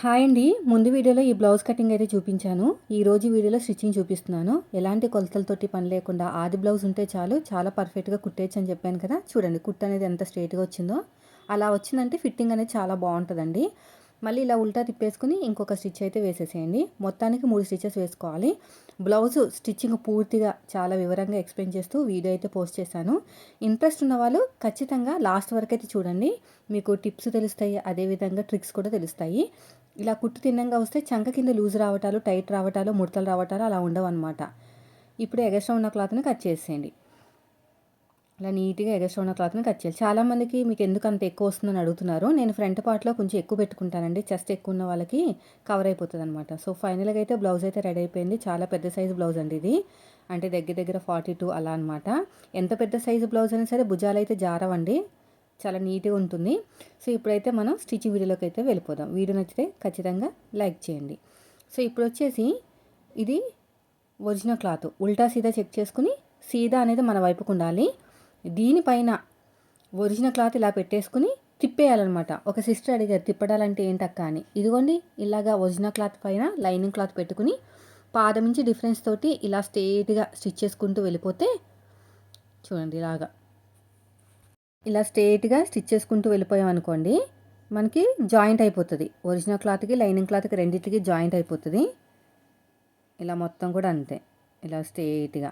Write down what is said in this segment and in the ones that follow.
Hi అండి. ముందు వీడియోలో ఈ బ్లౌజ్ కటింగ్ అయితే చూపించాను. ఈ రోజు వీడియోలో స్టిచ్చింగ్ చూపిస్తున్నాను. ఎలాంటి కొలతలతోటి పని లేకుండా ఆది బ్లౌజ్ ఉంటే చాలు చాలా పర్ఫెక్ట్గా కుట్టేయచ్చు అని చెప్పాను కదా. చూడండి కుట్ అనేది ఎంత స్ట్రేట్గా వచ్చిందో. అలా వచ్చిందంటే ఫిట్టింగ్ అనేది చాలా బాగుంటుందండి. మళ్ళీ ఇలా ఉల్టా తిప్పేసుకుని ఇంకొక స్టిచ్ అయితే వేసేసేయండి. మొత్తానికి మూడు స్టిచెస్ వేసుకోవాలి. బ్లౌజ్ స్టిచ్చింగ్ పూర్తిగా చాలా వివరంగా ఎక్స్ప్లెయిన్ చేస్తూ వీడియో అయితే పోస్ట్ చేశాను. ఇంట్రెస్ట్ ఉన్న వాళ్ళు ఖచ్చితంగా లాస్ట్ వరకు అయితే చూడండి. మీకు టిప్స్ తెలుస్తాయి అదేవిధంగా ట్రిక్స్ కూడా తెలుస్తాయి. ఇలా కుట్టు తిన్నంగా వస్తే చంక కింద లూజ్ రావటాలు టైట్ రావటాలు ముడతలు రావటాలు అలా ఉండవు అనమాట ఇప్పుడు ఎగస్ట్రా ఉన్న క్లాత్ని కట్ చేసేయండి. ఇలా నీట్గా ఎగస్ట్రా ఉన్న క్లాత్ని కట్ చేయాలి. చాలామందికి మీకు ఎందుకు అంత ఎక్కువ వస్తుందని అడుగుతున్నారు. నేను ఫ్రంట్ పార్ట్లో కొంచెం ఎక్కువ పెట్టుకుంటానండి. చెస్ట్ ఎక్కువ ఉన్న వాళ్ళకి కవర్ అయిపోతుంది అనమాట సో ఫైనల్గా అయితే బ్లౌజ్ అయితే రెడీ అయిపోయింది. చాలా పెద్ద సైజు బ్లౌజ్ అండి ఇది. అంటే దగ్గర దగ్గర ఫార్టీ టూ అలా అనమాట ఎంత పెద్ద సైజు బ్లౌజ్ అయినా సరే భుజాలు అయితే జారవండి. చాలా నీట్గా ఉంటుంది. సో ఇప్పుడైతే మనం స్టిచ్చింగ్ వీడియోలోకి అయితే వెళ్ళిపోదాం. వీడియో నచ్చితే ఖచ్చితంగా లైక్ చేయండి. సో ఇప్పుడు వచ్చేసి ఇది ఒరిజినల్ క్లాత్. ఉల్టా సీదా చెక్ చేసుకుని సీదా అనేది మన వైపుకు ఉండాలి. దీనిపైన ఒరిజినల్ క్లాత్ ఇలా పెట్టేసుకుని తిప్పేయాలన్నమాట. ఒక సిస్టర్ అడిగారు తిప్పడాలంటే ఏంటక్క అని. ఇదిగోండి ఇలాగా ఒరిజినల్ క్లాత్ పైన లైనింగ్ క్లాత్ పెట్టుకుని పాదం నుంచి డిఫరెన్స్ తోటి ఇలా స్ట్రేట్గా స్టిచ్ చేసుకుంటూ వెళ్ళిపోతే చూడండి ఇలాగా. ఇలా స్ట్రేట్గా స్టిచ్ చేసుకుంటూ వెళ్ళిపోయాం అనుకోండి మనకి జాయింట్ అయిపోతుంది. ఒరిజినల్ క్లాత్కి లైనింగ్ క్లాత్కి రెండింటికి జాయింట్ అయిపోతుంది. ఇలా మొత్తం కూడా అంతే. ఇలా స్ట్రేట్గా.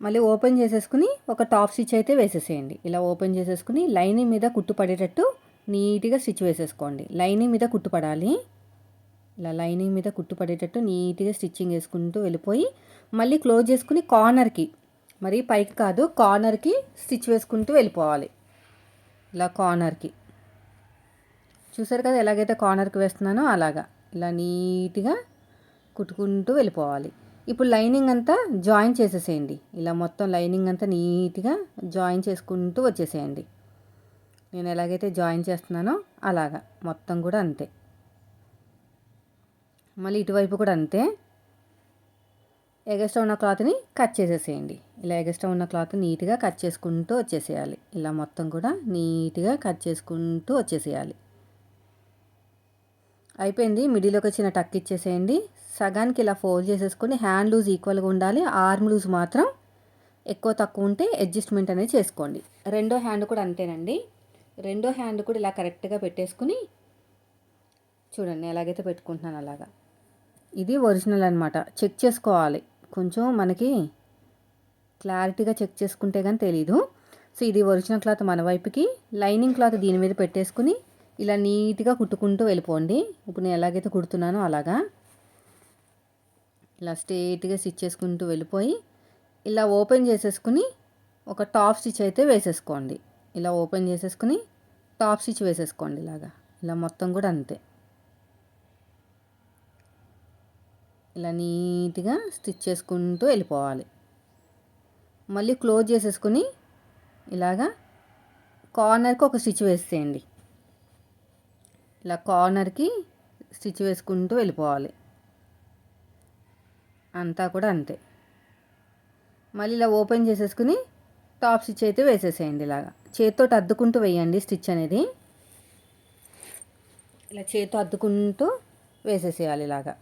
మళ్ళీ ఓపెన్ చేసేసుకుని ఒక టాప్ స్టిచ్ అయితే వేసేసేయండి. ఇలా ఓపెన్ చేసేసుకుని లైనింగ్ మీద కుట్టు పడేటట్టు నీట్గా స్టిచ్ వేసేసుకోండి. లైనింగ్ మీద కుట్టు పడాలి. ఇలా లైనింగ్ మీద కుట్టు పడేటట్టు నీట్గా స్టిచ్చింగ్ వేసుకుంటూ వెళ్ళిపోయి మళ్ళీ క్లోజ్ చేసుకుని కార్నర్కి మరి పైకి కాదు కార్నర్కి స్టిచ్ వేసుకుంటూ వెళ్ళిపోవాలి. ఇలా కార్నర్కి. చూసారు కదా ఎలాగైతే కార్నర్కి వేస్తున్నానో అలాగా. ఇలా నీట్గా కుట్టుకుంటూ వెళ్ళిపోవాలి. ఇప్పుడు లైనింగ్ అంతా జాయిన్ చేసేసేయండి. ఇలా మొత్తం లైనింగ్ అంతా నీట్గా జాయిన్ చేసుకుంటూ వచ్చేసేయండి. నేను ఎలాగైతే జాయిన్ చేస్తున్నానో అలాగా. మొత్తం కూడా అంతే. మళ్ళీ ఇటువైపు కూడా అంతే. ఎగస్ట్రా ఉన్న క్లాత్ని కట్ చేసేసేయండి. ఇలా ఎగస్ట్రా ఉన్న క్లాత్ నీట్గా కట్ చేసుకుంటూ వచ్చేసేయాలి. ఇలా మొత్తం కూడా నీట్గా కట్ చేసుకుంటూ వచ్చేసేయాలి. అయిపోయింది. మిడిల్లోకి వచ్చిన టక్ ఇచ్చేసేయండి. సగానికి ఇలా ఫోల్డ్ చేసేసుకొని హ్యాండ్ లూజ్ ఈక్వల్గా ఉండాలి. ఆర్మ్ లూజ్ మాత్రం ఎక్కువ తక్కువ ఉంటే అడ్జస్ట్మెంట్ అనేది చేసుకోండి. రెండో హ్యాండ్ కూడా అంతేనండి. రెండో హ్యాండ్ కూడా ఇలా కరెక్ట్గా పెట్టేసుకుని చూడండి ఎలాగైతే పెట్టుకుంటున్నాను అలాగా. ఇది ఒరిజినల్ అనమాట చెక్ చేసుకోవాలి. కొంచెం మనకి క్లారిటీగా చెక్ చేసుకుంటే కానీ తెలీదు. సో ఇది ఒరిజినల్ క్లాత్ మన వైపుకి. లైనింగ్ క్లాత్ దీని మీద పెట్టేసుకుని ఇలా నీట్గా కుట్టుకుంటూ వెళ్ళిపోండి. ఇప్పుడు నేను ఎలాగైతే కుడుతున్నానో అలాగా. ఇలా స్ట్రేట్గా స్టిచ్ చేసుకుంటూ వెళ్ళిపోయి ఇలా ఓపెన్ చేసేసుకుని ఒక టాప్ స్టిచ్ అయితే వేసేసుకోండి. ఇలా ఓపెన్ చేసేసుకుని టాప్ స్టిచ్ వేసేసుకోండి ఇలాగా. ఇలా మొత్తం కూడా అంతే. ఇలా నీట్గా స్టిచ్ చేసుకుంటూ వెళ్ళిపోవాలి. మళ్ళీ క్లోజ్ చేసేసుకుని ఇలాగా కార్నర్కి ఒక స్టిచ్ వేసేయండి. ఇలా కార్నర్కి స్టిచ్ వేసుకుంటూ వెళ్ళిపోవాలి. అంతా కూడా అంతే. మళ్ళీ ఇలా ఓపెన్ చేసేసుకుని టాప్ స్టిచ్ అయితే వేసేసేయండి ఇలాగా. చేతితో అద్దుకుంటూ వేయండి స్టిచ్ అనేది. ఇలా చేతితో అద్దుకుంటూ వేసేసేయాలి ఇలాగా.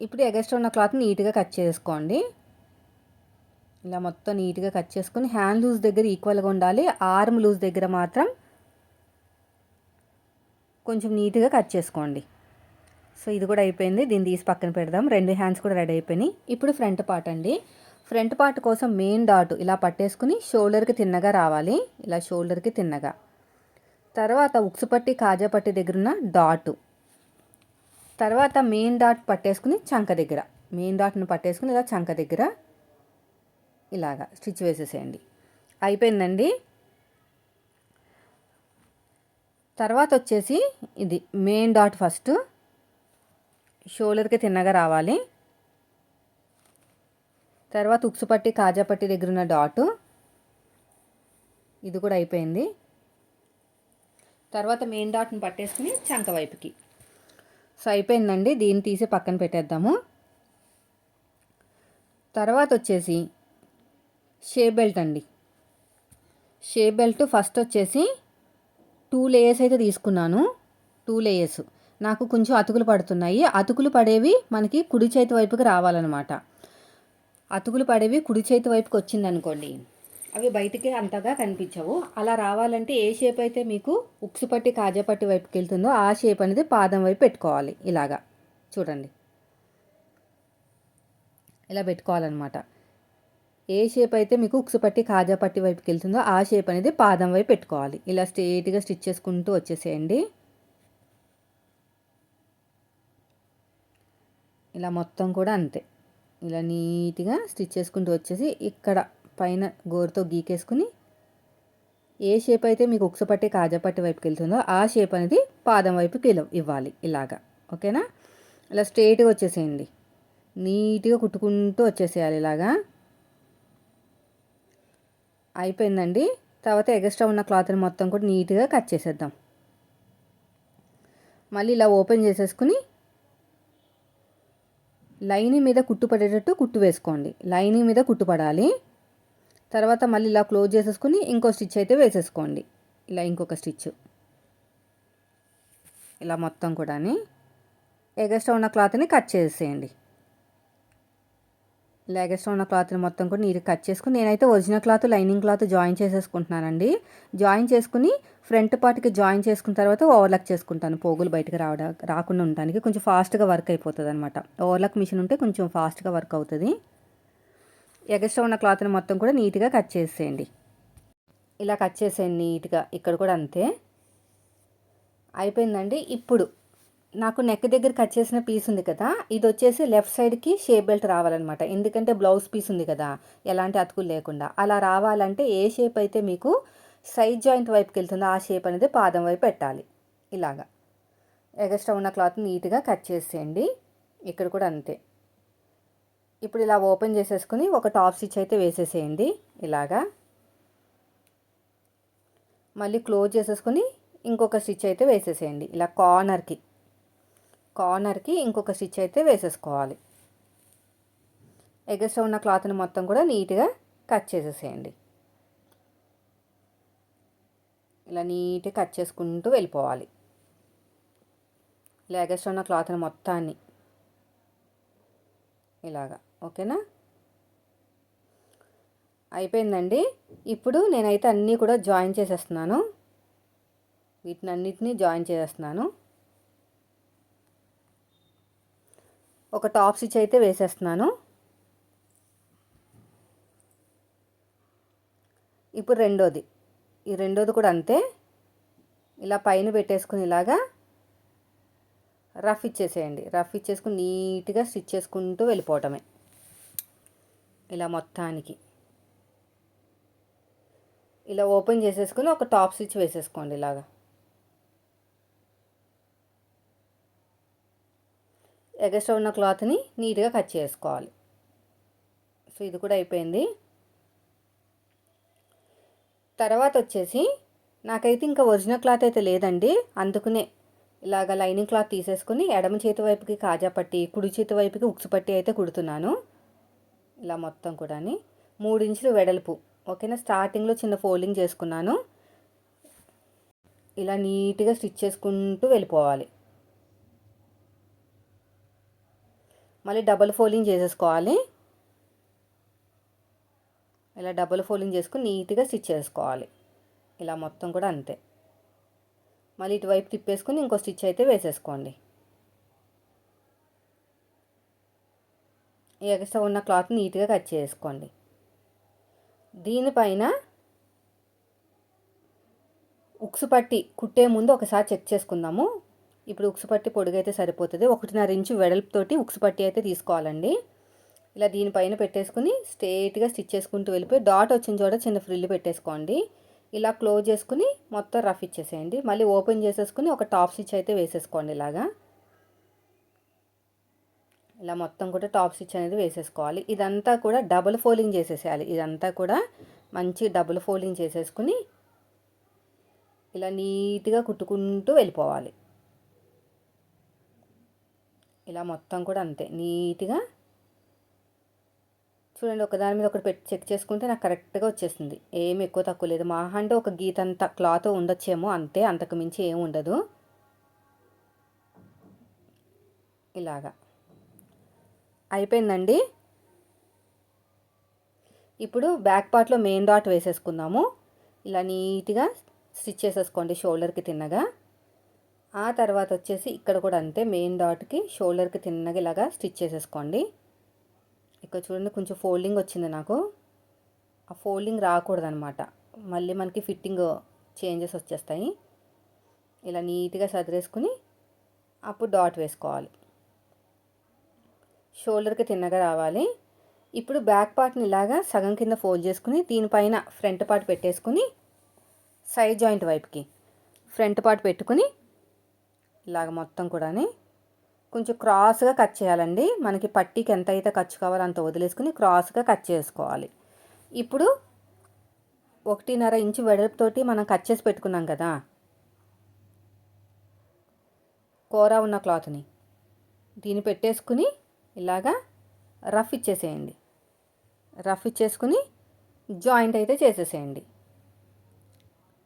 ఇప్పుడు ఎగస్ట్రా ఉన్న క్లాత్ నీట్గా కట్ చేసుకోండి. ఇలా మొత్తం నీట్గా కట్ చేసుకుని హ్యాండ్ లూజ్ దగ్గర ఈక్వల్గా ఉండాలి. ఆర్మ్ లూజ్ దగ్గర మాత్రం కొంచెం నీట్గా కట్ చేసుకోండి. సో ఇది కూడా అయిపోయింది. దీన్ని తీసి పక్కన పెడదాం. రెండు హ్యాండ్స్ కూడా రెడీ అయిపోయినాయి. ఇప్పుడు ఫ్రంట్ పార్ట్ అండి. ఫ్రంట్ పార్ట్ కోసం మెయిన్ డాట్ ఇలా పట్టేసుకుని షోల్డర్కి తిన్నగా రావాలి. ఇలా షోల్డర్కి తిన్నగా. తర్వాత ఉక్సుపట్టి పట్టి కాజా పట్టి దగ్గర ఉన్న డాటు. తర్వాత మెయిన్ డాట్ పట్టేసుకుని చంక దగ్గర. మెయిన్ డాట్ని పట్టేసుకుని ఇలా చంక దగ్గర ఇలాగా స్టిచ్ వేసేసేయండి. అయిపోయిందండి. తర్వాత వచ్చేసి ఇది మెయిన్ డాట్ ఫస్ట్ షోల్డర్కి తిన్నగా రావాలి. తర్వాత ఉక్సుపట్టి కాజాపట్టి దగ్గర ఉన్న డాటు ఇది కూడా అయిపోయింది. తర్వాత మెయిన్ డాట్ని పట్టేసుకుని చంక వైపుకి. సో అయిపోయిందండి. దీన్ని తీసి పక్కన పెట్టేద్దాము. తర్వాత వచ్చేసి షే బెల్ట్ అండి. షే బెల్ట్ ఫస్ట్ వచ్చేసి టూ లేయర్స్ అయితే తీసుకున్నాను. Two layers. నాకు కొంచెం అతుకులు పడుతున్నాయి. అతుకులు పడేవి మనకి కుడి చేతి వైపుకి రావాలన్నమాట. అతుకులు పడేవి కుడి చేతి వైపుకి వచ్చిందనుకోండి. అవి బయటికి అంతగా కనిపించవు. అలా రావాలంటే ఏ షేప్ అయితే మీకు ఉక్సుపట్టి కాజాపట్టి వైపుకి వెళ్తుందో ఆ షేప్ అనేది పాదం వైపు పెట్టుకోవాలి ఇలాగా. చూడండి. ఇలా పెట్టుకోవాలన్నమాట. ఏ షేప్ అయితే మీకు ఉక్సుపట్టి కాజాపట్టి వైపుకి వెళ్తుందో ఆ షేప్ అనేది పాదం వైపు పెట్టుకోవాలి. ఇలా స్ట్రేట్గా స్టిచ్ చేసుకుంటూ వచ్చేసేయండి. ఇలా మొత్తం కూడా అంతే. ఇలా నీట్గా స్టిచ్ చేసుకుంటూ వచ్చేసి ఇక్కడ పైన గోరుతో గీకేసుకుని ఏ షేప్ అయితే మీకు ఉక్సపట్టి కాజపట్టి వైపుకి వెళ్తుందో ఆ షేప్ అనేది పాదం వైపుకి ఇవ్వాలి ఇలాగా. ఓకేనా? ఇలా స్ట్రైట్గా వచ్చేసేయండి. నీట్గా కుట్టుకుంటూ వచ్చేసేయాలి ఇలాగా. అయిపోయిందండి. తర్వాత ఎగస్ట్రా ఉన్న క్లాత్ని మొత్తం కూడా నీట్గా కట్ చేసేద్దాం. మళ్ళీ ఇలా ఓపెన్ చేసేసుకుని లైనింగ్ మీద కుట్టు పడేటట్టు కుట్టు వేసుకోండి. లైనింగ్ మీద కుట్టు పడాలి. తర్వాత మళ్ళీ ఇలా క్లోజ్ చేసేసుకుని ఇంకో స్టిచ్ అయితే వేసేసుకోండి. ఇలా ఇంకొక స్టిచ్. ఇలా మొత్తం కూడా ఎగస్ట్రా ఉన్న క్లాత్ని కట్ చేసేయండి. ఇలా ఎగస్ట్రా ఉన్న క్లాత్ని మొత్తం కూడా నీరు కట్ చేసుకుని నేనైతే original cloth lining cloth join చేసేసుకుంటున్నానండి. Join చేసుకుని ఫ్రంట్ పార్ట్కి జాయిన్ చేసుకున్న తర్వాత ఓవర్లక్ చేసుకుంటాను. పోగులు బయటకు రావడా రాకుండా ఉండడానికి కొంచెం ఫాస్ట్గా వర్క్ అయిపోతుంది అనమాట ఓవర్లక్ మిషన్ ఉంటే కొంచెం ఫాస్ట్గా వర్క్ అవుతుంది. ఎగస్ట్రా ఉన్న క్లాత్ని మొత్తం కూడా నీట్గా కట్ చేసేయండి. ఇలా కట్ చేసేయండి నీట్గా ఇక్కడ కూడా అంతే. అయిపోయిందండి. ఇప్పుడు నాకు నెక్ దగ్గర కట్ చేసిన పీస్ ఉంది కదా ఇది వచ్చేసి లెఫ్ట్ సైడ్కి షేప్ బెల్ట్ రావాలన్నమాట. ఎందుకంటే బ్లౌజ్ పీస్ ఉంది కదా ఎలాంటి అతుకులు లేకుండా. అలా రావాలంటే ఏ షేప్ అయితే మీకు సైడ్ జాయింట్ వైపుకి వెళ్తుందో ఆ షేప్ అనేది పాదం వైపు పెట్టాలి. ఇలాగా. ఎగస్ట్రా ఉన్న క్లాత్ నీట్గా కట్ చేసేయండి. ఇక్కడ కూడా అంతే. ఇప్పుడు ఇలా ఓపెన్ చేసేసుకుని ఒక టాప్ స్టిచ్ అయితే వేసేసేయండి. ఇలాగా. మళ్ళీ క్లోజ్ చేసేసుకుని ఇంకొక స్టిచ్ అయితే వేసేసేయండి. ఇలా కార్నర్కి. కార్నర్కి ఇంకొక స్టిచ్ అయితే వేసేసుకోవాలి. ఎగస్ట్రా ఉన్న క్లాత్ని మొత్తం కూడా నీట్గా కట్ చేసేసేయండి. ఇలా నీట్గా కట్ చేసుకుంటూ వెళ్ళిపోవాలి. ఇలా ఎగస్ట్రా ఉన్న క్లాత్ని మొత్తాన్ని ఇలాగా. ఓకేనా? అయిపోయిందండి. ఇప్పుడు నేనైతే అన్నీ కూడా జాయిన్ చేసేస్తున్నాను. వీటిని అన్నిటినీ జాయిన్ చేసేస్తున్నాను. ఒక టాప్ స్టిచ్ అయితే వేసేస్తున్నాను. ఇప్పుడు రెండోది. ఈ రెండోది కూడా అంతే. ఇలా పైన పెట్టేసుకుని ఇలాగా రఫ్ ఇచ్చేసేయండి. రఫ్ ఇచ్చేసుకుని నీట్గా స్టిచ్ చేసుకుంటూ వెళ్ళిపోవటమే. ఇలా మొత్తానికి. ఇలా ఓపెన్ చేసేసుకుని ఒక టాప్ స్టిచ్ వేసేసుకోండి ఇలాగా. ఎగస్ట్రా ఉన్న క్లాత్ని నీట్గా కట్ చేసుకోవాలి. సో ఇది కూడా అయిపోయింది. తర్వాత వచ్చేసి నాకైతే ఇంకా ఒరిజినల్ క్లాత్ అయితే లేదండి. అందుకునే ఇలాగ లైనింగ్ క్లాత్ తీసేసుకుని ఎడమ చేతి వైపుకి కాజా పట్టి కుడి చేతి వైపుకి ఉక్సు పట్టి అయితే కుడుతున్నాను. ఇలా మొత్తం కూడా మూడు ఇంచులు వెడల్పు. ఓకేనా? స్టార్టింగ్లో చిన్న ఫోల్డింగ్ చేసుకున్నాను. ఇలా నీట్గా స్టిచ్ చేసుకుంటూ వెళ్ళిపోవాలి. మళ్ళీ డబుల్ ఫోల్డింగ్ చేసేసుకోవాలి. ఇలా డబుల్ ఫోల్డింగ్ చేసుకుని నీట్గా స్టిచ్ చేసుకోవాలి. ఇలా మొత్తం కూడా అంతే. మళ్ళీ ఇటువైపు తిప్పేసుకుని ఇంకో స్టిచ్ అయితే వేసేసుకోండి. ఎక్స్ట్రా ఉన్న క్లాత్ నీట్గా కట్ చేసుకోండి. దీనిపైన ఉక్సు పట్టి కుట్టే ముందు ఒకసారి చెక్ చేసుకుందాము. ఇప్పుడు ఉక్సు పట్టి పొడుగైతే సరిపోతుంది. ఒకటిన్నర ఇంచు వెడల్పుతోటి ఉక్సు పట్టి అయితే తీసుకోవాలండి. ఇలా దీనిపైన పెట్టేసుకుని స్ట్రేట్గా స్టిచ్ చేసుకుంటూ వెళ్ళిపోయి డాట్ వచ్చిన చోట చిన్న ఫ్రిల్ పెట్టేసుకోండి. ఇలా క్లోజ్ చేసుకుని మొత్తం రఫ్ ఇచ్చేసేయండి. మళ్ళీ ఓపెన్ చేసేసుకుని ఒక టాప్ స్టిచ్ అయితే వేసేసుకోండి ఇలాగా. ఇలా మొత్తం కూడా టాప్ స్టిచ్ అనేది వేసేసుకోవాలి. ఇదంతా కూడా డబుల్ ఫోల్డింగ్ చేసేసేయాలి. ఇదంతా కూడా మంచి డబుల్ ఫోల్డింగ్ చేసేసుకుని ఇలా నీట్గా కుట్టుకుంటూ వెళ్ళిపోవాలి. ఇలా మొత్తం కూడా అంతే. నీట్గా చూడండి ఒకదాని మీద ఒకటి పెట్టి చెక్ చేసుకుంటే నాకు కరెక్ట్గా వచ్చేసింది. ఏమి ఎక్కువ తక్కువ లేదు. మా అంటే ఒక గీత అంత క్లాత్ ఉండొచ్చేమో అంతే అంతకు మించి ఏమి ఉండదు. ఇలాగా. అయిపోయిందండి. ఇప్పుడు బ్యాక్ పార్ట్లో మెయిన్ డాట్ వేసేసుకుందాము. ఇలా నీట్గా స్టిచ్ చేసేసుకోండి షోల్డర్కి తిన్నగా. ఆ తర్వాత వచ్చేసి ఇక్కడ కూడా అంతే మెయిన్ డాట్కి షోల్డర్కి తిన్నగా ఇలాగా స్టిచ్ చేసేసుకోండి. ఇక్కడ చూడండి కొంచెం ఫోల్డింగ్ వచ్చింది నాకు. ఆ ఫోల్డింగ్ రాకూడదనమాట మళ్ళీ మనకి ఫిట్టింగ్ చేంజెస్ వచ్చేస్తాయి. ఇలా నీట్గా సదిరేసుకుని అప్పుడు డాట్ వేసుకోవాలి. షోల్డర్కి తిన్నగా రావాలి. ఇప్పుడు బ్యాక్ పార్ట్ని ఇలాగా సగం కింద ఫోల్డ్ చేసుకుని దీనిపైన ఫ్రంట్ పార్ట్ పెట్టేసుకుని సైడ్ జాయింట్ వైపుకి ఫ్రంట్ పార్ట్ పెట్టుకుని ఇలాగ మొత్తం కూడా కొంచెం క్రాస్గా కట్ చేయాలండి. మనకి పట్టీకి ఎంత అయితే ఖర్చు కావాలో అంత వదిలేసుకుని క్రాస్గా కట్ చేసుకోవాలి. ఇప్పుడు ఒకటిన్నర ఇంచు వెడల్పుతోటి మనం కట్ చేసి పెట్టుకున్నాం కదా. కూర ఉన్న క్లాత్ని దీన్ని పెట్టేసుకుని ఇలాగా రఫ్ ఇచ్చేసేయండి. రఫ్ ఇచ్చేసుకుని జాయింట్ అయితే చేసేసేయండి.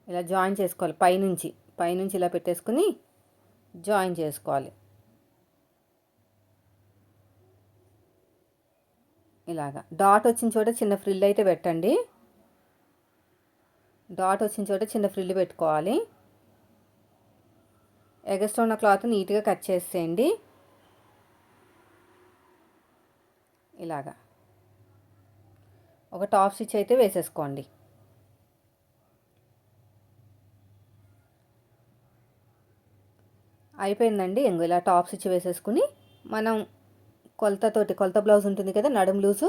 ఇలా జాయిన్ చేసుకోవాలి. పైనుంచి పైనుంచి ఇలా పెట్టేసుకుని జాయిన్ చేసుకోవాలి. ఇలాగా. డాట్ వచ్చిన చోట చిన్న ఫ్రిల్ అయితే పెట్టండి. డాట్ వచ్చిన చోట చిన్న ఫ్రిల్ పెట్టుకోవాలి. ఎగస్ట్ ఉన్న క్లాత్ నీట్గా కట్ చేసేయండి. ఇలాగా. ఒక టాప్ స్టిచ్ అయితే వేసేసుకోండి. అయిపోయిందండి. ఇంకో ఇలా టాప్ స్టిచ్ వేసేసుకుని మనం కొలతతోటి కొలత బ్లౌజ్ ఉంటుంది కదా నడుము లూజు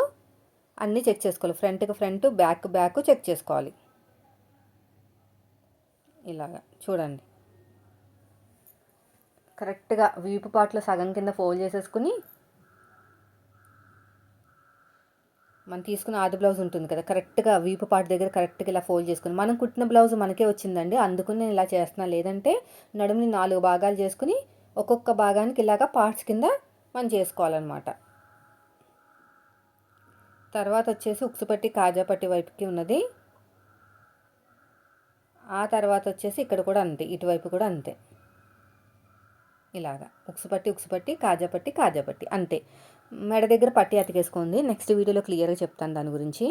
అన్నీ చెక్ చేసుకోవాలి. ఫ్రంట్కి ఫ్రంట్ బ్యాక్ బ్యాక్ చెక్ చేసుకోవాలి. ఇలాగా చూడండి. కరెక్ట్గా వీపు పాటలో సగం కింద ఫోల్డ్ చేసేసుకుని మనం తీసుకున్న ఆది బ్లౌజ్ ఉంటుంది కదా కరెక్ట్గా వీపు పాట దగ్గర కరెక్ట్గా ఇలా ఫోల్డ్ చేసుకుని మనం కుట్టిన బ్లౌజ్ మనకే వచ్చిందండి. అందుకుని నేను ఇలా చేస్తున్నా. లేదంటే నడుముని నాలుగు భాగాలు చేసుకుని ఒక్కొక్క భాగానికి ఇలాగా పార్ట్స్ కింద మనం చేసుకోవాలన్నమాట. తర్వాత వచ్చేసి ఉక్సుపట్టి కాజాపట్టి వైపుకి ఉన్నది. ఆ తర్వాత వచ్చేసి ఇక్కడ కూడా అంతే ఇటువైపు కూడా అంతే. ఇలాగా. ఉక్సుపట్టి ఉక్సుపట్టి కాజాపట్టి కాజాపట్టి అంతే. మెడ దగ్గర పట్టి అతికేసుకోండి నెక్స్ట్ వీడియోలో క్లియర్గా చెప్తాను దాని గురించి.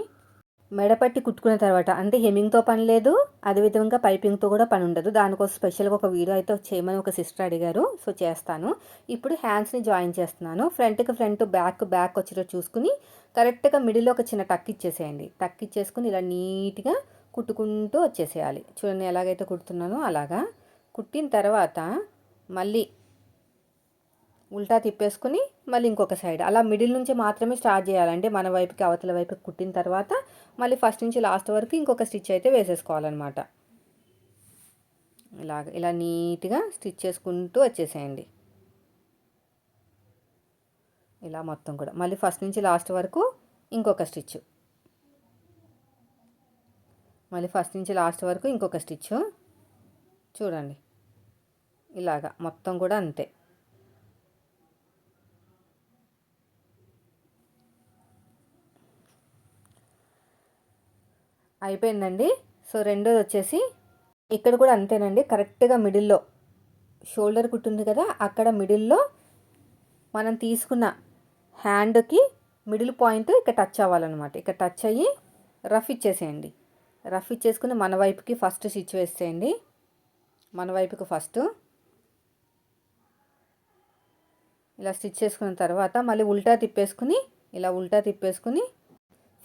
మెడపట్టి కుట్టుకున్న తర్వాత అంటే హెమ్మింగ్తో పని లేదు అదేవిధంగా పైపింగ్తో కూడా పని ఉండదు. దానికోసం స్పెషల్గా ఒక వీడియో అయితే చేయమని ఒక సిస్టర్ అడిగారు. సో చేస్తాను. ఇప్పుడు హ్యాండ్స్ని జాయిన్ చేస్తున్నాను. ఫ్రంట్కి ఫ్రంట్ బ్యాక్ బ్యాక్ వచ్చేటట్టు చూసుకుని కరెక్ట్గా మిడిల్లో ఒక చిన్న టక్ ఇచ్చేసేయండి. టక్ ఇచ్చేసుకుని ఇలా నీట్గా కుట్టుకుంటూ వచ్చేసేయాలి. చూడండి ఎలాగైతే కుడుతున్నానో అలాగా. కుట్టిన తర్వాత మళ్ళీ ఉల్టా తిప్పేసుకుని మళ్ళీ ఇంకొక సైడ్. అలా మిడిల్ నుంచి మాత్రమే స్టార్ట్ చేయాలంటే మన వైపుకి అవతల వైపుకి కుట్టిన తర్వాత మళ్ళీ ఫస్ట్ నుంచి లాస్ట్ వరకు ఇంకొక స్టిచ్ అయితే వేసేసుకోవాలన్నమాట. ఇలాగ ఇలా నీట్గా స్టిచ్ చేసుకుంటూ వచ్చేసేయండి. ఇలా మొత్తం కూడా. మళ్ళీ ఫస్ట్ నుంచి లాస్ట్ వరకు ఇంకొక స్టిచ్. మళ్ళీ ఫస్ట్ నుంచి లాస్ట్ వరకు ఇంకొక స్టిచ్. చూడండి. ఇలాగా మొత్తం కూడా అంతే. అయిపోయిందండి. సో రెండోది వచ్చేసి ఇక్కడ కూడా అంతేనండి. కరెక్ట్గా మిడిల్లో షోల్డర్ కుట్టుంది కదా అక్కడ మిడిల్లో మనం తీసుకున్న హ్యాండ్కి మిడిల్ పాయింట్ ఇక్కడ టచ్ అవ్వాలన్నమాట. ఇక్కడ టచ్ అయ్యి రఫ్ ఇచ్చేసేయండి. రఫ్ ఇచ్చేసుకుని మన వైపుకి ఫస్ట్ స్టిచ్ వేసేయండి. మన వైపుకి ఫస్ట్. ఇలా స్టిచ్ చేసుకున్న తర్వాత మళ్ళీ ఉల్టా తిప్పేసుకుని ఇలా ఉల్టా తిప్పేసుకుని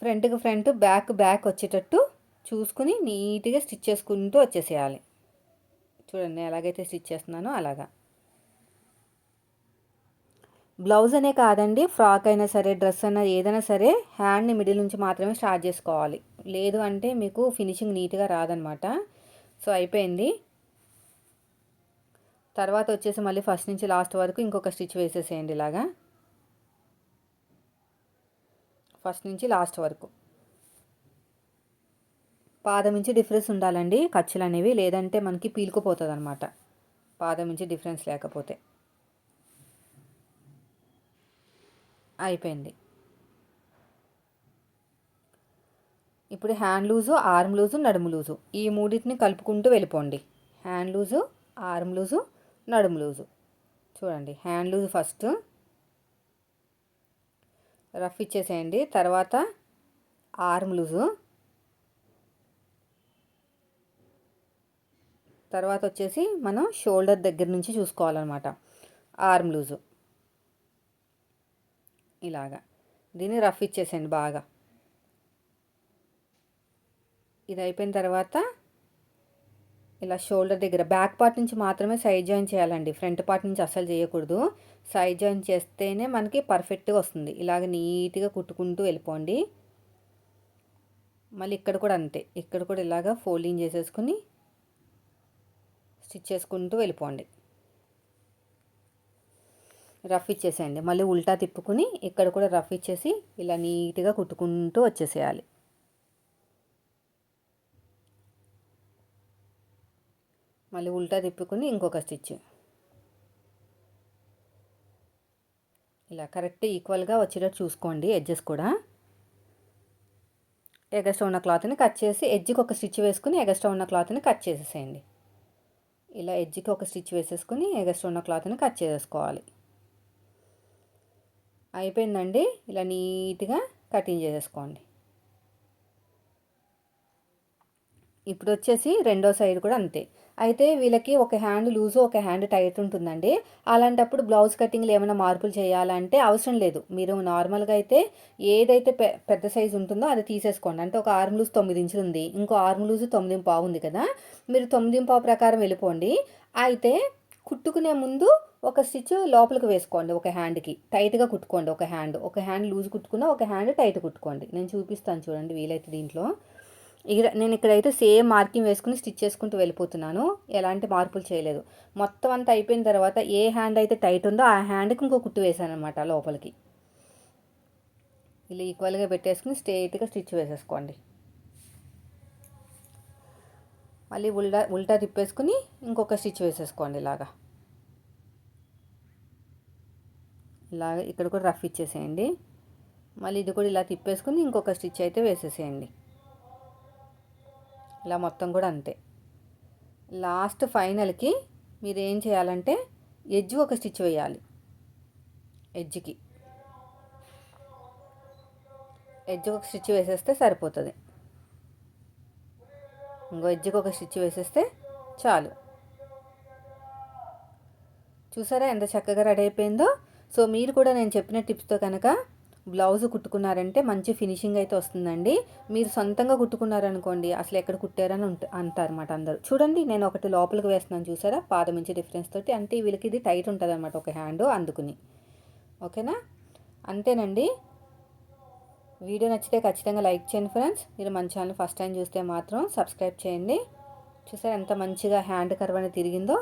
ఫ్రంట్కి ఫ్రంట్ బ్యాక్ బ్యాక్ వచ్చేటట్టు చూసుకుని నీట్గా స్టిచ్ చేసుకుంటూ వచ్చేసేయాలి. చూడండి ఎలాగైతే స్టిచ్ చేస్తున్నానో అలాగా. బ్లౌజ్ అనే కాదండి ఫ్రాక్ అయినా సరే డ్రెస్ అయినా ఏదైనా సరే హ్యాండ్ని మిడిల్ నుంచి మాత్రమే స్టార్ట్ చేసుకోవాలి. లేదు అంటే మీకు ఫినిషింగ్ నీట్గా రాదనమాట. సో అయిపోయింది. తర్వాత వచ్చేసి మళ్ళీ ఫస్ట్ నుంచి లాస్ట్ వరకు ఇంకొక స్టిచ్ వేసేసేయండి ఇలాగా. ఫస్ట్ నుంచి లాస్ట్ వరకు. పాదం నుంచి డిఫరెన్స్ ఉండాలండి ఖర్చులు అనేవి. లేదంటే మనకి పీలుకుపోతుంది అనమాట పాదం నుంచి డిఫరెన్స్ లేకపోతే. అయిపోయింది. ఇప్పుడు హ్యాండ్ లూజు ఆర్మ్ లూజు నడుము లూజు. ఈ మూడింటిని కలుపుకుంటూ వెళ్ళిపోండి. హ్యాండ్ లూజు ఆర్మ్ లూజు నడుము లూజు. చూడండి హ్యాండ్ లూజ్ ఫస్ట్. రఫ్ ఇచ్చేసేయండి. తర్వాత ఆర్మ్ లూజు. తర్వాత వచ్చేసి మనం షోల్డర్ దగ్గర నుంచి చూసుకోవాలన్నమాట. Arm loose. ఇలాగా. దీన్ని రఫ్ ఇచ్చేసేయండి బాగా. ఇది అయిపోయిన తర్వాత ఇలా షోల్డర్ దగ్గర బ్యాక్ పార్ట్ నుంచి మాత్రమే సైడ్ జాయిన్ చేయాలండి. ఫ్రంట్ పార్ట్ నుంచి అస్సలు చేయకూడదు. సైడ్ జాయిన్ చేస్తేనే మనకి పర్ఫెక్ట్గా వస్తుంది. ఇలాగ నీట్గా కుట్టుకుంటూ వెళ్ళిపోండి. మళ్ళీ ఇక్కడ కూడా అంతే. ఇక్కడ కూడా ఇలాగ ఫోల్డింగ్ చేసేసుకుని స్టిచ్ చేసుకుంటూ వెళ్ళిపోండి. రఫ్ ఇచ్చేసేయండి. మళ్ళీ ఉల్టా తిప్పుకుని ఇక్కడ కూడా రఫ్ ఇచ్చేసి ఇలా నీట్గా కుట్టుకుంటూ వచ్చేసేయాలి. మళ్ళీ ఉల్టా తిప్పుకుని ఇంకొక స్టిచ్. ఇలా కరెక్ట్ ఈక్వల్గా వచ్చేటట్టు చూసుకోండి ఎడ్జెస్ కూడా. ఎగస్ట్రా ఉన్న క్లాత్ని కట్ చేసి ఎడ్జ్కి ఒక స్టిచ్ వేసుకుని ఎగస్ట్రా ఉన్న క్లాత్ని కట్ చేసేసేయండి. ఇలా ఎడ్జ్కి ఒక స్టిచ్ వేసేసుకుని ఎగస్ట్రా ఉన్న క్లాత్ని కట్ చేసేసుకోవాలి అయిపోయిందండి? ఇలా నీట్గా కటింగ్ చేసేసుకోండి. ఇప్పుడు వచ్చేసి రెండో సైడ్ కూడా అంతే. అయితే వీళ్ళకి ఒక హ్యాండ్ లూజు ఒక హ్యాండ్ టైట్ ఉంటుందండి. అలాంటప్పుడు బ్లౌజ్ కటింగ్లో ఏమైనా మార్పులు చేయాలంటే అవసరం లేదు. మీరు నార్మల్గా అయితే ఏదైతే పె పెద్ద సైజు ఉంటుందో అది తీసేసుకోండి. అంటే ఒక ఆర్మ్ లూజ్ తొమ్మిది ఇంచులు ఉంది. ఇంకో ఆర్మ్ లూజు తొమ్మిది పావు ఉంది కదా. మీరు తొమ్మిది పావు ప్రకారం వెళ్ళిపోండి. అయితే కుట్టుకునే ముందు ఒక స్టిచ్ లోపలికి వేసుకోండి ఒక హ్యాండ్కి. టైట్గా కుట్టుకోండి ఒక హ్యాండ్. ఒక హ్యాండ్ లూజ్ కుట్టుకున్న ఒక హ్యాండ్ టైట్ కుట్టుకోండి. నేను చూపిస్తాను చూడండి వీలైతే దీంట్లో. నేను ఇక్కడైతే సేమ్ మార్కింగ్ వేసుకుని స్టిచ్ చేసుకుంటూ వెళ్ళిపోతున్నాను. ఎలాంటి మార్పులు చేయలేదు. మొత్తం అంతా అయిపోయిన తర్వాత ఏ హ్యాండ్ అయితే టైట్ ఉందో ఆ హ్యాండ్కి ఇంకో కుట్టు వేసాను అనమాట లోపలికి. ఇలా ఈక్వల్గా పెట్టేసుకుని స్ట్రేట్గా స్టిచ్ వేసేసుకోండి. మళ్ళీ ఉల్టా ఉల్టా తిప్పేసుకుని ఇంకొక స్టిచ్ వేసేసుకోండి ఇలాగా. ఇలాగ ఇక్కడ కూడా రఫ్ ఇచ్చేసేయండి. మళ్ళీ ఇది కూడా ఇలా తిప్పేసుకుని ఇంకొక స్టిచ్ అయితే వేసేసేయండి. ఇలా మొత్తం కూడా అంతే. లాస్ట్ ఫైనల్కి మీరు ఏం చేయాలంటే ఎడ్జ్ ఒక స్టిచ్ వేయాలి. ఎడ్జ్కి. ఎడ్జ్ ఒక స్టిచ్ వేసేస్తే సరిపోతుంది. ఇంకో ఎడ్జ్కి ఒక స్టిచ్ వేసేస్తే చాలు. చూసారా ఎంత చక్కగా రెడీ అయిపోయిందో? సో మీరు కూడా నేను చెప్పిన టిప్స్తో కనుక బ్లౌజ్ కుట్టుకున్నారంటే మంచి ఫినిషింగ్ అయితే వస్తుందండి. మీరు సొంతంగా కుట్టుకున్నారనుకోండి అసలు ఎక్కడ కుట్టారని ఉంట అంటారనమాట అందరూ. చూడండి నేను ఒకటి లోపలికి వేస్తున్నాను చూసారా? పాదం నుంచి డిఫరెన్స్ తోటి. అంటే వీళ్ళకి ఇది టైట్ ఉంటుంది అనమాట ఒక హ్యాండ్ అందుకుని. ఓకేనా? అంతేనండి. వీడియో నచ్చితే ఖచ్చితంగా లైక్ చేయండి ఫ్రెండ్స్ మీరు మన ఛానల్ ఫస్ట్ టైం చూస్తే మాత్రం సబ్స్క్రైబ్ చేయండి. చూసారా ఎంత మంచిగా హ్యాండ్ కర్వ్ అనేది తిరిగిందో?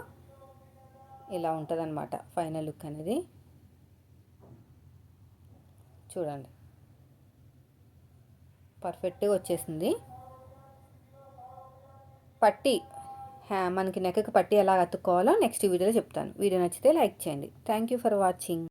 ఇలా ఉంటుంది ఫైనల్ లుక్ అనేది. చూడండి. పర్ఫెక్ట్గా వచ్చేసింది. పట్టి. మనకి నెక్కకి పట్టి ఎలా అతుక్కోవాలో నెక్స్ట్ వీడియోలో చెప్తాను. వీడియో నచ్చితే లైక్ చేయండి. Thank you for watching